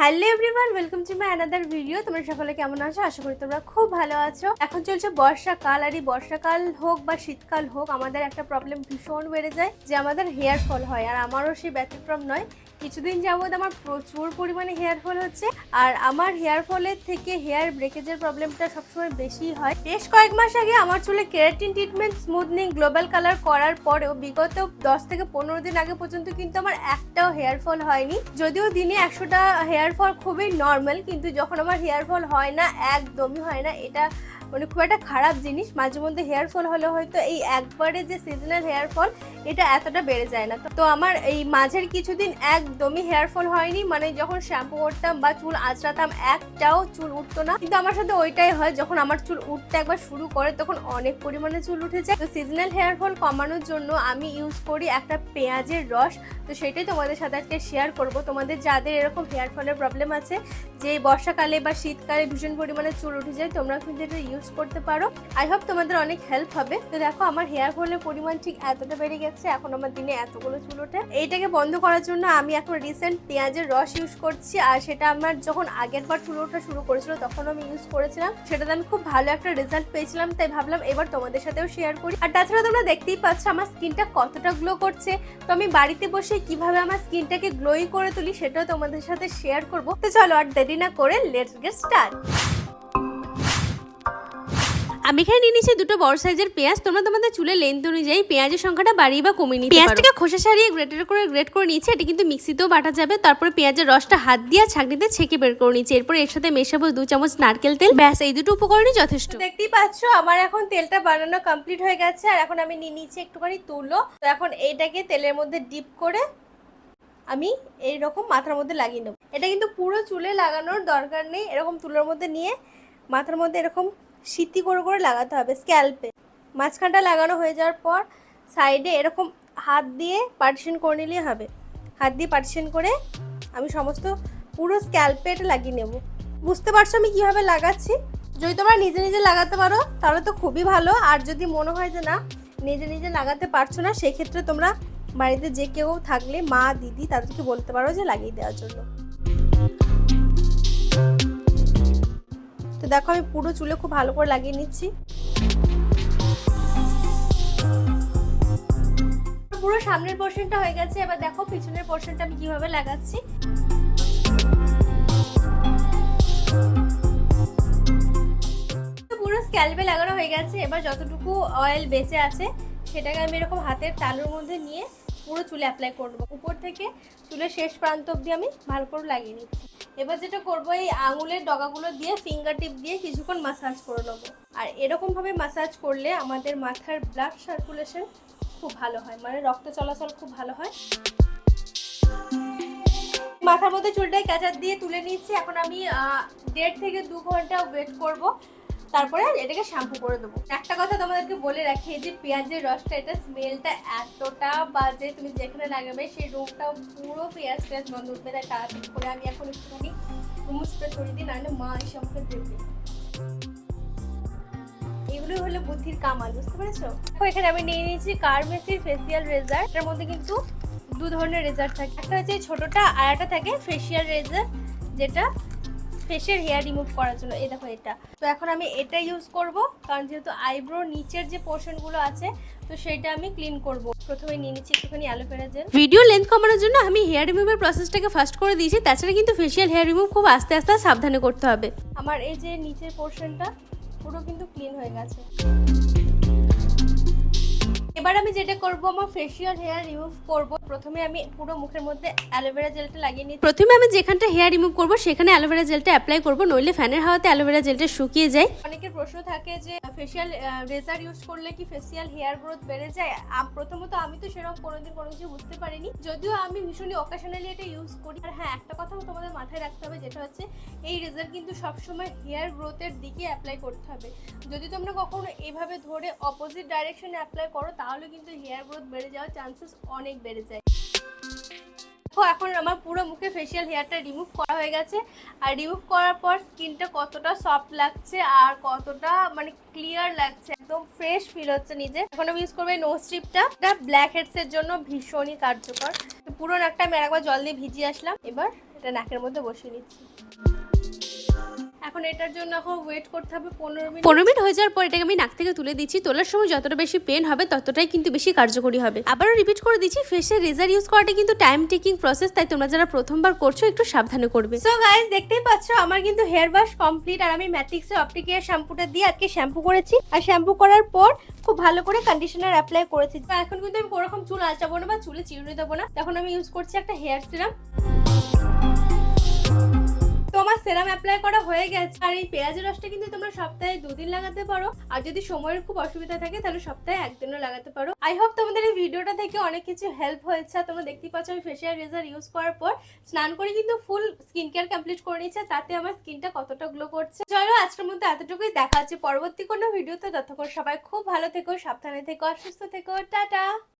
Hello everyone welcome to my another video তোমরা সকলে কেমন আছো? আশা করি তোমরা খুব ভালো আছো। এখন চলছে বর্ষাকাল, আর এই বর্ষাকাল হোক বা শীতকাল হোক, আমাদের একটা প্রবলেম ভীষণ বেড়ে যায় যে আমাদের হেয়ার ফল হয়, আর আমারও সেই ব্যতিক্রম নয়। কিছুদিন যাবৎ আমার প্রচুর পরিমাণে হেয়ার ফল হচ্ছে, আর আমার হেয়ার ফলের থেকে হেয়ার ব্রেকেজের প্রবলেমটা সবসময় বেশি হয়। বেশ কয়েক মাস আগে আমার চুলে keratin treatment smoothening global colour করার পরেও বিগত দশ থেকে পনেরো দিন আগে পর্যন্ত কিন্তু আমার একটাও হেয়ার ফল হয়নি। যদিও দিনে একশোটা হেয়ার ফল খুবই নর্মাল, কিন্তু যখন আমার হেয়ার ফল হয় না, একদমই হয় না। এটা মানে খুব একটা খারাপ জিনিস। মাঝে মধ্যে হেয়ার ফল হলে হয়তো এই একবারে যে সিজনাল হেয়ার ফল, এটা এতটা বেড়ে যায় না। তো আমার এই মাঝের কিছুদিন একদমই হেয়ার ফল হয়নি। মানে যখন শ্যাম্পু করতাম বা চুল আঁচড়াতাম, একটাও চুল উঠতো না। কিন্তু আমার সাথে ওইটাই হয়, যখন আমার চুল উঠতে একবার শুরু করে, তখন অনেক পরিমাণে চুল উঠে যায়। তো সিজনাল হেয়ার ফল কমানোর জন্য আমি ইউজ করি একটা পেঁয়াজের রস। তো সেটাই তোমাদের সাথে আজকে শেয়ার করব। তোমাদের যাদের এরকম হেয়ার ফলের প্রবলেম আছে, যে বর্ষাকালে বা শীতকালে ভীষণ পরিমাণে চুল উঠে যায় তোমরা কিন্তু এটা ইউজ করতে পারো। আই হোপ তোমাদের অনেক হেল্প হবে। তো দেখো, আমার হেয়ার ফলের পরিমাণ ঠিক এতটা বেড়ে গেছে, এখন আমার দিনে এতগুলো চুল ওঠে। এইটাকে বন্ধ করার জন্য আমি এখন রিসেন্ট পেঁয়াজের রস ইউজ করছি, আর সেটা আমার যখন আগের বার চুল ওঠা শুরু করেছিল, তখন আমি ইউজ করেছিলাম। সেটাতে আমি খুব ভালো একটা রেজাল্ট পেয়েছিলাম, তাই ভাবলাম এবার তোমাদের সাথেও শেয়ার করি। আর তাছাড়া তোমরা দেখতেই পাচ্ছ, আমার স্কিনটা কতটা গ্লো করছে। তো আমি বাড়িতে বসে কীভাবে আমার স্কিনটাকে গ্লোই করে তুলি সেটাও তোমাদের সাথে শেয়ার করব। তো চলো আর দেরি না করে লেটস গেট স্টার্ট আমি এখানে নিয়ে নিচ্ছি দুটো বড় সাইজের পেঁয়াজ। তোমরা তোমাদের চুলের লেন্থ অনুযায়ী পেঁয়াজের সংখ্যাটা বাড়িয়ে বা কমিয়ে নিতে পেঁয়াজটাকে খোসা সারিয়ে গ্রেটার করে গ্রেট করে নিচ্ছি এটা কিন্তু মিক্সিতেও বাটা যাবে। তারপরে পেঁয়াজের রসটা হাত দিয়ে ছাঁকনিতে ছেঁকে বের করে নিচ্ছি এরপর এর সাথে মেশাবো দু চামচ নারকেল তেল। ব্যাস এই দুটো উপকরণই যথেষ্ট। দেখতেই পাচ্ছ আমার এখন তেলটা বানানো কমপ্লিট হয়ে গেছে। আর এখন আমি নিয়ে নিচ্ছি একটুখানি তুলো। তো এখন এইটাকে তেলের মধ্যে ডিপ করে আমি এইরকম মাথার মধ্যে লাগিয়ে নেব। এটা কিন্তু পুরো চুলে লাগানোর দরকার নেই। এরকম তুলোর মধ্যে নিয়ে মাথার মধ্যে এরকম সিতি করে করে লাগাতে হবে স্ক্যাল্পে মাঝখানটা লাগানো হয়ে যাওয়ার পর সাইডে এরকম হাত দিয়ে পার্টিশন করে নিলেই হবে। হাত দিয়ে পার্টিশন করে আমি সমস্ত পুরো স্ক্যাল্পে এটা লাগিয়ে নেব। বুঝতে পারছ আমি কীভাবে লাগাচ্ছি? যদি তোমরা নিজে নিজে লাগাতে পারো, তাহলে তো খুবই ভালো। আর যদি মনে হয় যে না, নিজে নিজে লাগাতে পারছ না, সেক্ষেত্রে তোমরা বাড়িতে যে কেউ থাকলে মা, দিদি তাদেরকে বলতে পারো যে লাগিয়ে দেওয়ার জন্য। তো দেখো, আমি পুরো চুলে খুব ভালো করে লাগিয়ে নিচ্ছি। পুরো সামনের পোর্শনটা হয়ে গেছে, এবার দেখো পিছনের পোর্শনটা আমি কীভাবে লাগাচ্ছি। পুরো স্ক্যাল্পে লাগানো হয়ে গেছে, এবার যতটুকু অয়েল বেঁচে আছে, সেটাকে আমি এরকম হাতের তালুর মধ্যে নিয়ে পুরো চুলে অ্যাপ্লাই করব। উপর থেকে চুলের শেষ প্রান্ত অবধি আমি ভালো করে লাগিয়ে নিচ্ছি। এবার যেটা করব, এই আঙুলের ডগাগুলো দিয়ে ফিঙ্গার টিপ দিয়ে কিছুক্ষণ মাসাজ করে নেব। আর এরকমভাবে মাসাজ করলে আমাদের মাথার ব্লাড সার্কুলেশন খুব ভালো হয় মানে রক্ত চলাচল খুব ভালো হয়। মাথার মধ্যে চুলটাই ক্যাচার দিয়ে তুলে নিচ্ছি। এখন আমি দেড় থেকে দু ঘণ্টা ওয়েট করব। তারপরে এটাকে শ্যাম্পু করে দেবো। একটা কথা তোমাদেরকে বলে রাখি যে পেঁয়াজের রসটা, এটা স্মেলটা এতটা বাজে, তুমি যেখানে লাগাবে সেই রোগটা পুরো পেঁয়াজ পেঁয়াজ বন্ধ উঠবে, তাই তাড়াতাড়ি করে আমি এখন একটুখানি রুম স্প্রে ছড়িয়ে দিই, নাহলে মা এসে আমাকে দেবে এগুলো হলো বুদ্ধির কামাল, বুঝতে পেরেছ? দেখো, এখানে আমি নিয়ে নিয়েছি কারমেসির ফেসিয়াল রেজার এটার মধ্যে কিন্তু দু ধরনের রেজার থাকে। একটা হচ্ছে ছোটটা আর একটা থাকে ফেসিয়াল রেজার যেটা ফেসের হেয়ার রিমুভ করার জন্য এই দেখো এটা। তো এখন আমি এটা ইউজ করব কারণ যেহেতু আইব্রো নিচের যে পোর্শনগুলো আছে তো সেটা আমি ক্লিন করব। প্রথমে নিয়ে নিচ্ছি একটুখানি অ্যালোভেরা জেল ভিডিও লেন্থ কমানোর জন্য আমি হেয়ার রিমুভের প্রসেসটাকে ফার্স্ট করে দিয়েছি তাছাড়া কিন্তু ফেসিয়াল হেয়ার রিমুভ খুব আস্তে আস্তে সাবধানে করতে হবে। আমার এই যে নিচের পোর্শনটা পুরো কিন্তু ক্লিন হয়ে গেছে। এবার আমি যেটা করব আমার ফেসিয়াল হেয়ার রিমুভ করব। প্রথমে আমি পুরো মুখের মধ্যে অ্যালোভেরা জেলটা লাগিয়ে নিই প্রথমে আমি যেখানটা হেয়ার রিমুভ করব সেখানে অ্যালোভেরা জেলটা অ্যাপ্লাই করব নইলে ফ্যানের হাওয়াতে অ্যালোভেরা জেলটা শুকিয়ে যায়। অনেকের প্রশ্ন থাকে যে ফেসিয়াল রেজার ইউজ করলে কি ফেশিয়াল হেয়ার গ্রোথ বেড়ে যায়? প্রথমত আমি তো সেরকম কোনোদিন কোনো কিছু বুঝতে পারিনি। যদিও আমি ভীষণই অকেশনালি এটা ইউজ করি। আর হ্যাঁ একটা কথাও তোমাদের মাথায় রাখতে হবে যেটা হচ্ছে এই রেজার কিন্তু সবসময় হেয়ার গ্রোথের দিকে অ্যাপ্লাই করতে হবে। যদি তোমরা কখনো এভাবে ধরে অপোজিট ডাইরেকশনে অ্যাপ্লাই করো তাহলে কিন্তু হেয়ার গ্রোথ বেড়ে যাওয়ার চান্সেস অনেক বেড়ে যায়। এখন আমার পুরো মুখে ফেসিয়াল হেয়ারটা রিমুভ করা হয়ে গেছে। আর রিমুভ করার পর স্কিনটা কতটা সফট লাগছে আর কতটা মানে ক্লিয়ার লাগছে, একদম ফ্রেশ ফিল হচ্ছে নিজে। এখন আমি ইউজ করব নো স্ট্রিপটা এটা ব্ল্যাক হেডসের জন্য ভীষণই কার্যকর। পুরো নাকটা আমি একবার জল দিয়ে ভিজিয়ে আসলাম। এবার এটা নাকের মধ্যে বসিয়ে নিচ্ছি। এখন এটার জন্য এখন ওয়েট করতে হবে পনেরো মিনিট। পনেরো মিনিট হয়ে যাওয়ার পর এটাকে আমি নাক থেকে তুলে দিচ্ছি। তোলার সময় যতটা বেশি পেন হবে ততটাই কিন্তু বেশি কার্যকরী হবে। আবারও রিপিট করে দিচ্ছি ফেসের রেজার ইউজ করাটা কিন্তু টাইম টেকিং প্রসেস তাই তোমরা যারা প্রথমবার করছ একটু সাবধানে করবে। সো গাইস দেখতেই পাচ্ছ আমার কিন্তু হেয়ার ওয়াশ কমপ্লিট আর আমি ম্যাট্রিক্স এর অপটিকেয়ার শ্যাম্পুটা দিয়ে আজকে শ্যাম্পু করেছি। আর শ্যাম্পু করার পর খুব ভালো করে কন্ডিশনার অ্যাপ্লাই করেছি। এখন কিন্তু আমি কোনোরকম চুল আঁচাবো না বা চুলে চিরুনি দেবো না। তখন আমি ইউজ করছি একটা হেয়ার সিরাম তো আমার সেরাম অ্যাপ্লাই করা হয়ে গেছে, আর এই পেঁয়াজের রসটা কিন্তু তোমরা সপ্তাহে দুদিন লাগাতে পারো। আর যদি সময়ের খুব অসুবিধা থাকে, তাহলে সপ্তাহে একদিনও লাগাতে পারো। আই হোপ তোমাদের এই ভিডিওটা থেকে অনেক কিছু হেল্প হয়েছে তোমরা দেখতেই পাচ্ছ আমি ফেসিয়াল রেজার ইউজ করার পর স্নান করে কিন্তু ফুল স্কিন কেয়ার কমপ্লিট করে নিচ্ছে তাতে আমার স্কিনটা কতটা গ্লো করছে। চলো, আজকের মধ্যে এতটুকুই, দেখা হচ্ছে পরবর্তী কোনো ভিডিওতে ততক্ষণ সবাই খুব ভালো থেকো, সাবধানে থেকো অসুস্থ থেকো। টাটা!